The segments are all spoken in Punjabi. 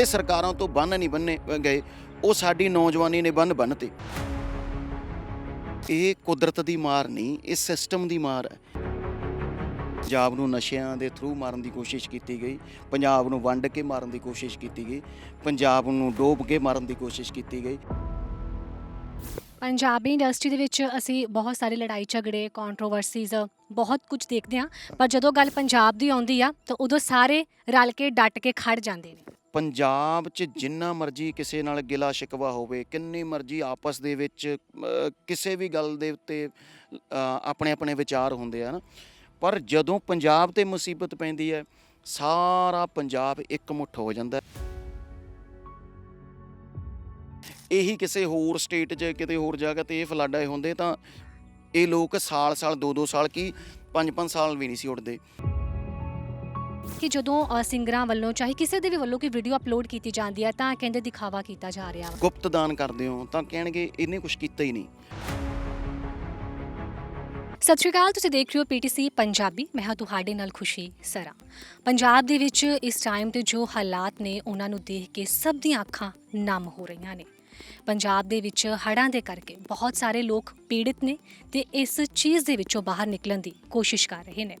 ਜਿਹੜੇ ਸਰਕਾਰਾਂ ਤੋਂ ਬੰਨ ਨਹੀਂ ਬੰਨੇ ਗਏ, ਉਹ ਸਾਡੀ ਨੌਜਵਾਨੀ ਨੇ ਬੰਨ ਬੰਨਤੇ। ਇਹ ਕੁਦਰਤ ਦੀ ਮਾਰ ਨਹੀਂ, ਇਹ ਸਿਸਟਮ ਦੀ ਮਾਰ ਹੈ। ਪੰਜਾਬ ਨੂੰ ਨਸ਼ਿਆਂ ਦੇ ਥਰੂ ਮਾਰਨ ਦੀ ਕੋਸ਼ਿਸ਼ ਕੀਤੀ ਗਈ, ਪੰਜਾਬ ਨੂੰ ਵੰਡ ਕੇ ਮਾਰਨ ਦੀ ਕੋਸ਼ਿਸ਼ ਕੀਤੀ ਗਈ, ਪੰਜਾਬ ਨੂੰ ਡੋਬ ਕੇ ਮਾਰਨ ਦੀ ਕੋਸ਼ਿਸ਼ ਕੀਤੀ ਗਈ। ਪੰਜਾਬੀ ਇੰਡਸਟਰੀ ਦੇ ਵਿੱਚ ਅਸੀਂ ਬਹੁਤ ਸਾਰੇ ਲੜਾਈ ਝਗੜੇ ਕੰਟਰੋਵਰਸੀਜ਼ ਬਹੁਤ ਕੁਝ ਦੇਖਦੇ ਹਾਂ, ਪਰ ਜਦੋਂ ਗੱਲ ਪੰਜਾਬ ਦੀ ਆਉਂਦੀ ਆ, ਤਾਂ ਉਦੋਂ ਸਾਰੇ ਰਲ ਕੇ ਡਟ ਕੇ ਖੜ ਜਾਂਦੇ ਨੇ। ਪੰਜਾਬ 'ਚ ਜਿੰਨਾ ਮਰਜ਼ੀ ਕਿਸੇ ਨਾਲ ਗਿਲਾ ਸ਼ਿਕਵਾ ਹੋਵੇ, ਕਿੰਨੀ ਮਰਜ਼ੀ ਆਪਸ ਦੇ ਵਿੱਚ ਕਿਸੇ ਵੀ ਗੱਲ ਦੇ ਉੱਤੇ ਆਪਣੇ ਆਪਣੇ ਵਿਚਾਰ ਹੁੰਦੇ ਆ ਨਾ। ਪਰ ਜਦੋਂ ਪੰਜਾਬ ਤੇ ਮੁਸੀਬਤ ਪੈਂਦੀ ਹੈ, ਸਾਰਾ ਪੰਜਾਬ ਇੱਕਮੁੱਠ ਹੋ ਜਾਂਦਾ ਇਹੀ ਕਿਸੇ ਹੋਰ ਸਟੇਟ 'ਚ, ਕਿਤੇ ਹੋਰ ਜਗ੍ਹਾ ਤੇ ਇਹ ਫਲੱਡ ਆਏ ਹੁੰਦੇ ਤਾਂ ਇਹ ਲੋਕ ਸਾਲ ਸਾਲ ਦੋ ਦੋ ਸਾਲ ਕੀ ਪੰਜ ਪੰਜ ਸਾਲ ਵੀ ਨਹੀਂ ਸੀ ਉੱਡਦੇ। ਕਿ ਜਦੋਂ ਸਿੰਗਰਾਂ ਵੱਲੋਂ ਚਾਹੇ ਕਿਸੇ ਦੇ ਵੀ ਵੱਲੋਂ ਕੋਈ ਵੀਡੀਓ ਅਪਲੋਡ ਕੀਤੀ ਜਾਂਦੀ ਹੈ ਤਾਂ ਕਹਿੰਦੇ ਦਿਖਾਵਾ ਕੀਤਾ ਜਾ ਰਿਹਾ ਵਾ। ਗੁਪਤ ਦਾਨ ਕਰਦੇ ਹੋ ਤਾਂ ਕਹਿਣਗੇ ਇਹਨੇ ਕੁਝ ਕੀਤਾ ਹੀ ਨਹੀਂ। ਸਤਿ ਸ਼੍ਰੀ ਅਕਾਲ ਤੁਸੀਂ ਦੇਖ ਰਹੇ ਹੋ ਪੀਟੀਸੀ ਪੰਜਾਬੀ ਮੈਂ ਹਾਂ ਤੁਹਾਡੇ ਨਾਲ ਖੁਸ਼ੀ ਸਰਾ। ਪੰਜਾਬ ਦੇ ਵਿੱਚ ਇਸ ਟਾਈਮ ਤੇ ਜੋ ਹਾਲਾਤ ਨੇ ਉਹਨਾਂ ਨੂੰ ਦੇਖ ਕੇ ਸਭ ਦੀਆਂ ਅੱਖਾਂ ਨਮ ਹੋ ਰਹੀਆਂ ਨੇ। ਪੰਜਾਬ ਦੇ ਵਿੱਚ ਹੜ੍ਹਾਂ ਦੇ ਕਰਕੇ ਬਹੁਤ ਸਾਰੇ ਲੋਕ ਪੀੜਿਤ ਨੇ ਤੇ ਇਸ ਚੀਜ਼ ਦੇ ਵਿੱਚੋਂ ਬਾਹਰ ਨਿਕਲਣ ਦੀ ਕੋਸ਼ਿਸ਼ ਕਰ ਰਹੇ ਨੇ।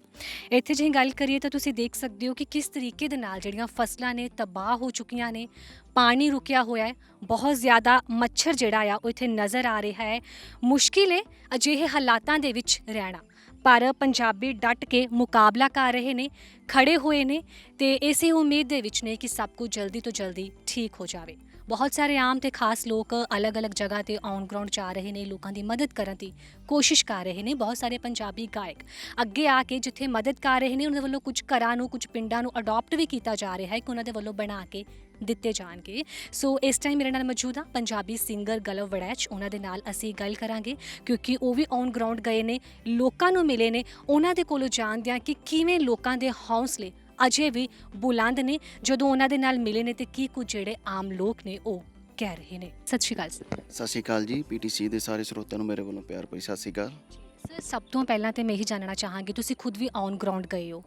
ਇੱਥੇ ਜੇ ਗੱਲ ਕਰੀਏ ਤਾਂ ਤੁਸੀਂ ਦੇਖ ਸਕਦੇ ਹੋ ਕਿ ਕਿਸ ਤਰੀਕੇ ਦੇ ਨਾਲ ਜਿਹੜੀਆਂ ਫਸਲਾਂ ਨੇ ਤਬਾਹ ਹੋ ਚੁੱਕੀਆਂ ਨੇ, ਪਾਣੀ ਰੁਕਿਆ ਹੋਇਆ ਹੈ, ਬਹੁਤ ਜ਼ਿਆਦਾ ਮੱਛਰ ਜਿਹੜਾ ਆ ਉਹ ਇੱਥੇ ਨਜ਼ਰ ਆ ਰਿਹਾ ਹੈ। ਮੁਸ਼ਕਿਲ ਹੈ ਅਜਿਹੇ ਹਾਲਾਤਾਂ ਦੇ ਵਿੱਚ ਰਹਿਣਾ, ਪਰ ਪੰਜਾਬੀ ਡਟ ਕੇ ਮੁਕਾਬਲਾ ਕਰ ਰਹੇ ਨੇ, ਖੜੇ ਹੋਏ ਨੇ ਤੇ ਇਸੇ ਉਮੀਦ ਦੇ ਵਿੱਚ ਨੇ ਕਿ ਸਭ ਕੁਝ ਜਲਦੀ ਤੋਂ ਜਲਦੀ ਠੀਕ ਹੋ ਜਾਵੇ। ਬਹੁਤ ਸਾਰੇ ਆਮ ਤੇ ਖਾਸ ਲੋਕ ਅਲੱਗ-ਅਲੱਗ ਜਗ੍ਹਾ ਤੇ ਔਨ ਗਰਾਊਂਡ ਜਾ ਰਹੇ ਨੇ, ਲੋਕਾਂ ਦੀ ਮਦਦ ਕਰਨ ਦੀ ਕੋਸ਼ਿਸ਼ ਕਰ ਰਹੇ ਨੇ, ਬਹੁਤ ਸਾਰੇ ਪੰਜਾਬੀ ਗਾਇਕ ਅੱਗੇ ਆ ਕੇ ਜਿੱਥੇ ਮਦਦ ਕਰ ਰਹੇ ਨੇ, ਉਹਨਾਂ ਦੇ ਵੱਲੋਂ ਕੁਝ ਘਰਾਂ ਨੂੰ, ਕੁਝ ਪਿੰਡਾਂ ਨੂੰ ਅਡਾਪਟ ਵੀ ਕੀਤਾ ਜਾ ਰਿਹਾ ਹੈ ਕਿ ਉਹਨਾਂ ਦੇ ਵੱਲੋਂ ਬਣਾ ਕੇ ਦਿੱਤੇ ਜਾਣਗੇ। ਸੋ ਇਸ ਟਾਈਮ ਮੇਰੇ ਨਾਲ ਮੌਜੂਦ ਆ ਪੰਜਾਬੀ ਸਿੰਗਰ ਗਲਵ ਵੜੈਚ, ਉਹਨਾਂ ਦੇ ਨਾਲ ਅਸੀਂ ਗੱਲ ਕਰਾਂਗੇ, ਕਿਉਂਕਿ ਉਹ ਵੀ ਔਨ ਗਰਾਊਂਡ ਗਏ ਨੇ, ਲੋਕਾਂ ਨੂੰ ਮਿਲੇ ਨੇ, ਉਹਨਾਂ ਦੇ ਕੋਲੋਂ ਜਾਣਦੇ ਆ ਕਿ ਕਿਵੇਂ ਲੋਕਾਂ ਦੇ ਹੌਸਲੇ ਅਜੇ ਵੀ ਬੁਲੰਦ ਨੇ। ਜਦੋਂ ਉਹਨਾਂ ਦੇ ਨਾਲ ਮਿਲੇ ਨੇ ਤੇ ਕੀ ਕੁਝ ਜਿਹੜੇ ਆਮ ਲੋਕ ਨੇ ਉਹ ਕਹਿ ਰਹੇ ਨੇ। ਸਤਿ ਸ਼੍ਰੀ ਅਕਾਲ ਸਰ। ਸਤਿ ਸ਼੍ਰੀ ਅਕਾਲ ਜੀ। ਪੀਟੀਸੀ ਦੇ ਸਾਰੇ ਸਰੋਤਿਆਂ ਨੂੰ ਮੇਰੇ ਵੱਲੋਂ ਪਿਆਰ ਭਰੀ ਸਤਿ ਸ਼੍ਰੀ ਅਕਾਲ। ਸਰ ਸਭ ਤੋਂ ਪਹਿਲਾਂ ਤੇ ਮੈਂ ਇਹੀ ਜਾਣਨਾ ਚਾਹਾਂਗੀ ਤੁਸੀਂ ਖੁਦ ਵੀ ਔਨ ਗਰਾਊਂਡ ਗਏ ਹੋ।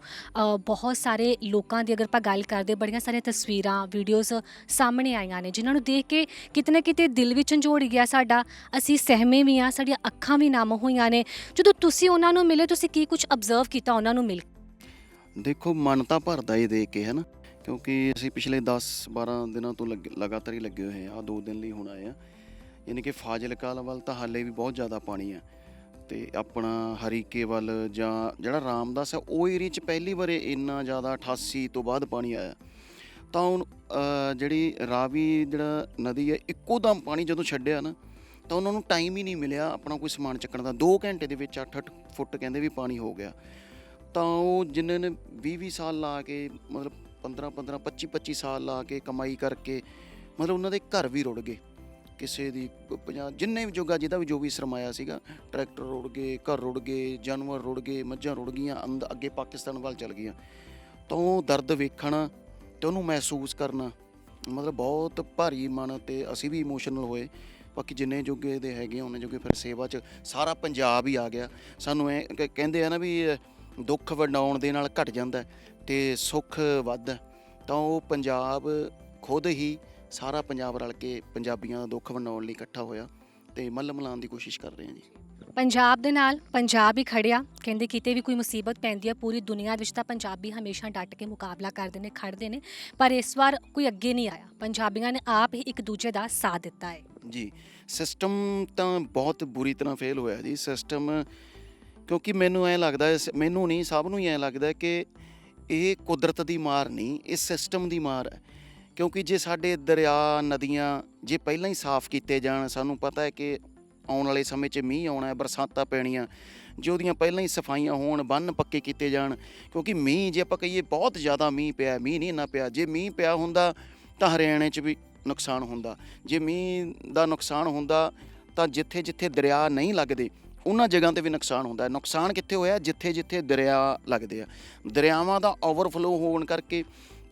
ਬਹੁਤ ਸਾਰੇ ਲੋਕਾਂ ਦੀ ਅਗਰ ਆਪਾਂ ਗੱਲ ਕਰਦੇ ਬੜੀਆਂ ਸਾਰੀਆਂ ਤਸਵੀਰਾਂ ਵੀਡੀਓਜ਼ ਸਾਹਮਣੇ ਆਈਆਂ ਨੇ ਜਿਨ੍ਹਾਂ ਨੂੰ ਦੇਖ ਕੇ ਕਿਤੇ ਨਾ ਕਿਤੇ ਦਿਲ ਵਿੱਚ ਝੰਜੋੜ ਗਿਆ ਸਾਡਾ। ਅਸੀਂ ਸਹਿਮੇ ਵੀ ਆ ਸਾਡੀਆਂ ਅੱਖਾਂ ਵੀ ਨਮ ਹੋਈਆਂ ਨੇ। ਜਦੋਂ ਤੁਸੀਂ ਉਹਨਾਂ ਨੂੰ ਮਿਲੇ ਤੁਸੀਂ ਕੀ ਕੁਝ ਅਬਜ਼ਰਵ ਕੀਤਾ ਉਹਨਾਂ ਨੂੰ ਮਿਲ? ਦੇਖੋ, ਮਨ ਤਾਂ ਭਰਦਾ ਹੀ ਦੇਖ ਕੇ ਹੈ ਨਾ ਕਿਉਂਕਿ ਅਸੀਂ ਪਿਛਲੇ 10 12 ਦਿਨਾਂ ਤੋਂ ਲੱਗੇ- ਲਗਾਤਾਰ ਹੀ ਲੱਗੇ ਹੋਏ ਆ ਦੋ ਦਿਨ ਲਈ ਹੁਣ ਆਏ ਆ ਯਾਨੀ ਕਿ ਫਾਜ਼ਿਲਕਾ ਵੱਲ ਤਾਂ ਹਾਲੇ ਵੀ ਬਹੁਤ ਜ਼ਿਆਦਾ ਪਾਣੀ ਆ। ਤੇ ਆਪਣਾ ਹਰੀਕੇ ਵੱਲ ਜਾਂ ਜਿਹੜਾ ਰਾਮਦਾਸ ਹੈ, ਉਹ ਏਰੀਆ 'ਚ ਪਹਿਲੀ ਵਾਰੇ ਇੰਨਾ ਜ਼ਿਆਦਾ 88 ਤੋਂ ਬਾਅਦ ਪਾਣੀ ਆਇਆ। ਤਾਂ ਹੁਣ ਜਿਹੜੀ ਰਾਵੀ ਜਿਹੜਾ ਨਦੀ ਹੈ, ਇੱਕੋ ਦਮ ਪਾਣੀ ਜਦੋਂ ਛੱਡਿਆ ਨਾ, ਤਾਂ ਉਹਨਾਂ ਨੂੰ ਟਾਈਮ ਹੀ ਨਹੀਂ ਮਿਲਿਆ ਆਪਣਾ ਕੋਈ ਸਮਾਨ ਚੱਕਣ ਦਾ। 2 ਘੰਟੇ ਦੇ ਵਿੱਚ 8-8 ਫੁੱਟ ਕਹਿੰਦੇ ਵੀ ਪਾਣੀ ਹੋ ਗਿਆ। ਤਾਂ ਉਹ ਜਿਨ੍ਹਾਂ ਨੇ 20-20 ਸਾਲ ਲਾ ਕੇ ਮਤਲਬ 15-15 25-25 ਸਾਲ ਲਾ ਕੇ ਕਮਾਈ ਕਰਕੇ ਮਤਲਬ ਉਹਨਾਂ ਦੇ ਘਰ ਵੀ ਰੁੜ ਗਏ। ਕਿਸੇ ਦੀ 50 ਜਿੰਨੇ ਵੀ ਜੋਗਾ ਜਿਹਦਾ ਵੀ ਜੋ ਵੀ ਸਰਮਾਇਆ ਸੀਗਾ ਟਰੈਕਟਰ ਰੁੜ ਗਏ ਘਰ ਰੁੜ ਗਏ ਜਾਨਵਰ ਰੁੜ ਗਏ ਮੱਝਾਂ ਰੁੜ ਗਈਆਂ ਅੰਦ ਅੱਗੇ ਪਾਕਿਸਤਾਨ ਵੱਲ ਚਲ ਗਈਆਂ। ਤਾਂ ਉਹ ਦਰਦ ਵੇਖਣਾ ਤੇ ਉਹਨੂੰ ਮਹਿਸੂਸ ਕਰਨਾ ਮਤਲਬ ਬਹੁਤ ਭਾਰੀ ਮਨ ਤੇ ਅਸੀਂ ਵੀ ਇਮੋਸ਼ਨਲ ਹੋਏ। ਬਾਕੀ ਜਿੰਨੇ ਜੋਗੇ ਦੇ ਹੈਗੇ ਆ, ਉਹਨੇ ਜੋਗੇ ਫਿਰ ਸੇਵਾ 'ਚ ਸਾਰਾ ਪੰਜਾਬ ਹੀ ਆ ਗਿਆ। ਸਾਨੂੰ ਐ ਕਹਿੰਦੇ ਆ ਨਾ ਵੀ ਦੁੱਖ ਵੰਡਾਉਣ ਦੇ ਨਾਲ ਘਟ ਜਾਂਦਾ ਤੇ ਸੁੱਖ ਵੱਧਦਾ। ਤਾਂ ਉਹ ਪੰਜਾਬ ਖੁਦ ਹੀ ਸਾਰਾ ਪੰਜਾਬ ਰਲ ਕੇ ਪੰਜਾਬੀਆਂ ਦਾ ਦੁੱਖ ਵੰਡਾਉਣ ਲਈ ਇਕੱਠਾ ਹੋਇਆ ਤੇ ਮੱਲ ਮਲਾਉਣ ਦੀ ਕੋਸ਼ਿਸ਼ ਕਰ ਰਹੇ ਹਾਂ ਜੀ। ਪੰਜਾਬ ਦੇ ਨਾਲ ਪੰਜਾਬ ਹੀ ਖੜਿਆ। ਕਹਿੰਦੇ ਕਿਤੇ ਵੀ ਕੋਈ ਮੁਸੀਬਤ ਪੈਂਦੀ ਹੈ ਪੂਰੀ ਦੁਨੀਆ ਵਿੱਚ ਤਾਂ ਪੰਜਾਬੀ ਹਮੇਸ਼ਾ ਡਟ ਕੇ ਮੁਕਾਬਲਾ ਕਰਦੇ ਨੇ ਖੜਦੇ ਨੇ ਪਰ ਇਸ ਵਾਰ ਕੋਈ ਅੱਗੇ ਨਹੀਂ ਆਇਆ। ਪੰਜਾਬੀਆਂ ਨੇ ਆਪ ਹੀ ਇੱਕ ਦੂਜੇ ਦਾ ਸਾਥ ਦਿੱਤਾ ਹੈ। ਜੀ ਸਿਸਟਮ ਤਾਂ ਬਹੁਤ ਬੁਰੀ ਤਰ੍ਹਾਂ ਫੇਲ ਹੋਇਆ ਜੀ। ਸਿਸਟਮ ਕਿਉਂਕਿ ਮੈਨੂੰ ਐ ਲੱਗਦਾ ਹੈ ਮੈਨੂੰ ਨਹੀਂ, ਸਭ ਨੂੰ ਹੀ ਐ ਲੱਗਦਾ ਹੈ ਕਿ ਇਹ ਕੁਦਰਤ ਦੀ ਮਾਰ ਨਹੀਂ, ਇਹ ਸਿਸਟਮ ਦੀ ਮਾਰ ਹੈ। ਕਿਉਂਕਿ ਜੇ ਸਾਡੇ ਦਰਿਆ, ਨਦੀਆਂ ਜੇ ਪਹਿਲਾਂ ਹੀ ਸਾਫ਼ ਕੀਤੇ ਜਾਣ, ਸਾਨੂੰ ਪਤਾ ਹੈ ਕਿ ਆਉਣ ਵਾਲੇ ਸਮੇਂ 'ਚ ਮੀਂਹ ਆਉਣਾ ਹੈ, ਬਰਸਾਤਾਂ ਪੈਣੀਆਂ, ਜੇ ਉਹਦੀਆਂ ਪਹਿਲਾਂ ਹੀ ਸਫਾਈਆਂ ਹੋਣ, ਬੰਨ ਪੱਕੇ ਕੀਤੇ ਜਾਣ, ਕਿਉਂਕਿ ਮੀਂਹ ਜੇ ਆਪਾਂ ਕਹੀਏ ਬਹੁਤ ਜ਼ਿਆਦਾ ਮੀਂਹ ਪਿਆ, ਮੀਂਹ ਨਹੀਂ ਇੰਨਾ ਪਿਆ, ਜੇ ਮੀਂਹ ਪਿਆ ਹੁੰਦਾ ਤਾਂ ਹਰਿਆਣੇ 'ਚ ਵੀ ਨੁਕਸਾਨ ਹੁੰਦਾ। ਜੇ ਮੀਂਹ ਦਾ ਨੁਕਸਾਨ ਹੁੰਦਾ ਤਾਂ ਜਿੱਥੇ ਜਿੱਥੇ ਦਰਿਆ ਨਹੀਂ ਲੱਗਦੇ ਉਹਨਾਂ ਜਗ੍ਹਾ ਤੇ ਵੀ ਨੁਕਸਾਨ ਹੁੰਦਾ ਹੈ। ਨੁਕਸਾਨ ਕਿੱਥੇ ਹੋਇਆ? ਜਿੱਥੇ ਜਿੱਥੇ ਦਰਿਆ ਲੱਗਦੇ ਆ। ਦਰਿਆਵਾਂ ਦਾ ਓਵਰਫਲੋ ਹੋਣ ਕਰਕੇ,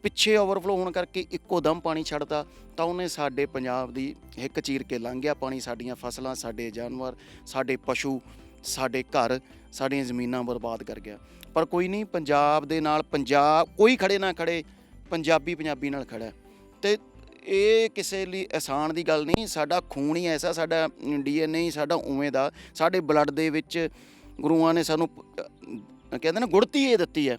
ਪਿੱਛੇ ਓਵਰਫਲੋ ਹੋਣ ਕਰਕੇ ਇੱਕੋ ਦਮ ਪਾਣੀ ਛੱਡਦਾ ਤਾਂ ਉਹਨੇ ਸਾਡੇ ਪੰਜਾਬ ਦੀ ਹਿੱਕ ਚੀਰ ਕੇ ਲੰਘ ਗਿਆ ਪਾਣੀ। ਸਾਡੀਆਂ ਫਸਲਾਂ, ਸਾਡੇ ਜਾਨਵਰ, ਸਾਡੇ ਪਸ਼ੂ, ਸਾਡੇ ਘਰ, ਸਾਡੀਆਂ ਜ਼ਮੀਨਾਂ ਬਰਬਾਦ ਕਰ ਗਿਆ। ਪਰ ਕੋਈ ਨਹੀਂ, ਪੰਜਾਬ ਦੇ ਨਾਲ ਪੰਜਾਬ, ਕੋਈ ਖੜੇ ਨਾ ਖੜੇ ਪੰਜਾਬੀ ਪੰਜਾਬੀ ਨਾਲ ਖੜਾ ਹੈ। ਤੇ ਇਹ ਕਿਸੇ ਲਈ ਆਸਾਨ ਦੀ ਗੱਲ ਨਹੀਂ, ਸਾਡਾ ਖੂਨ ਹੀ ਐਸਾ, ਸਾਡਾ ਡੀਐਨਏ ਹੀ ਸਾਡਾ ਉਵੇਂ ਦਾ। ਸਾਡੇ ਬਲੱਡ ਦੇ ਵਿੱਚ ਗੁਰੂਆਂ ਨੇ ਸਾਨੂੰ ਕਹਿੰਦੇ ਨਾ ਗੁੜਤੀ ਇਹ ਦਿੱਤੀ ਹੈ